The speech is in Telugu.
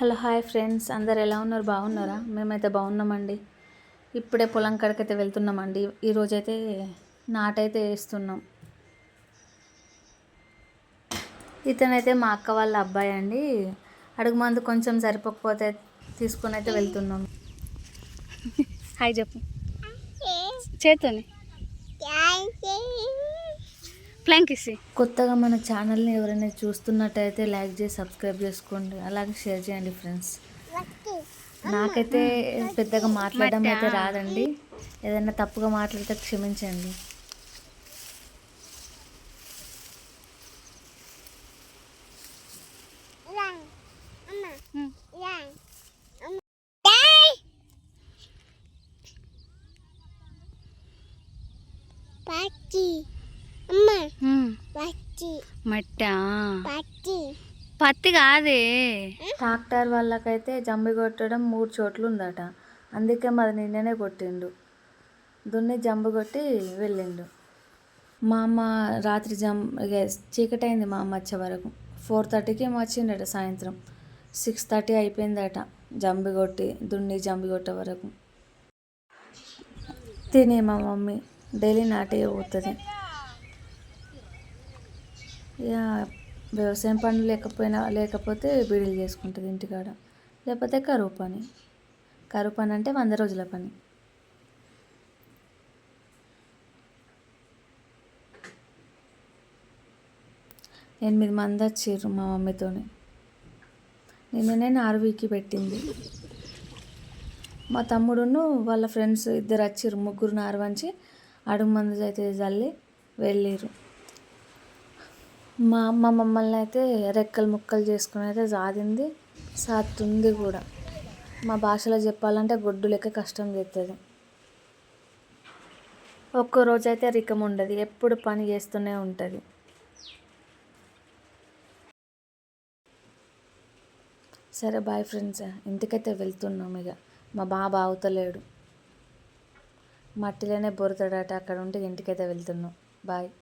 Hello hi friends. అందరు ఎలా ఉన్నారు? బాగున్నారా? మేమైతే బాగున్నామండి. ఇప్పుడే పొలం కాడికైతే వెళ్తున్నామండి. ఈరోజైతే నాటైతే వేస్తున్నాం. ఇతనైతే మా అక్క వాళ్ళ అబ్బాయి అండి. అడుగు మందు కొంచెం సరిపోకపోతే తీసుకొని అయితే వెళ్తున్నాం. హాయ్ చెప్పు. చేతోని ప్లాంక్ ఇసి. కొత్తగా మన ఛానల్ని ఎవరైనా చూస్తున్నట్టయితే లైక్ చేసి సబ్స్క్రైబ్ చేసుకోండి. అలాగే షేర్ చేయండి ఫ్రెండ్స్. నాకైతే పెద్దగా మాట్లాడడం అయితే రాదండి. ఏదైనా తప్పుగా మాట్లాడితే క్షమించండి. మట్టా? పత్తి కాదే. ట్రాక్టర్ వాళ్ళకైతే జంబి కొట్టడం మూడు చోట్ల ఉందట. అందుకే మరి నిన్ననే కొట్టిండు. దున్ని జంబు కొట్టి వెళ్ళిండు. మా అమ్మ రాత్రి జం ఇక చీకటి అయింది మా అమ్మ వచ్చే వరకు. ఫోర్ థర్టీకి ఏమో వచ్చిండట సాయంత్రం. సిక్స్ థర్టీ అయిపోయిందట జంబి కొట్టి దున్ని జంబి కొట్టే వరకు. తినే మా మమ్మీ. డైలీ నాటే పోతుంది. వ్యవసాయం పనులు లేకపోయినా లేకపోతే బీడీలు చేసుకుంటుంది ఇంటికాడ. లేకపోతే కరువు పని. కరువు పని అంటే వంద రోజుల పని. ఎనిమిది మంది వచ్చారు మా మమ్మీతోని. నిన్ననే నారువీకి పెట్టింది. మా తమ్ముడును వాళ్ళ ఫ్రెండ్స్ ఇద్దరు వచ్చారు ముగ్గురు నారు వంచి అడుగు మందు అయితే చల్లి వెళ్ళారు మా అమ్మ మమ్మల్ని అయితే రెక్కలు ముక్కలు చేసుకుని అయితే సాధింది. సాతుంది కూడా. మా భాషలో చెప్పాలంటే గొడ్డు లెక్క కష్టం చేస్తుంది ఒక్కరోజు అయితే రికం ఉండదు. ఎప్పుడు పని చేస్తూనే ఉంటుంది. సరే బాయ్ ఫ్రెండ్స్. ఇంటికైతే వెళ్తున్నాం ఇక మా బాబు అవుతలేడు మట్టిలోనే బొరుతాడట. అక్కడ ఉంటే ఇంటికైతే వెళ్తున్నాం. బాయ్.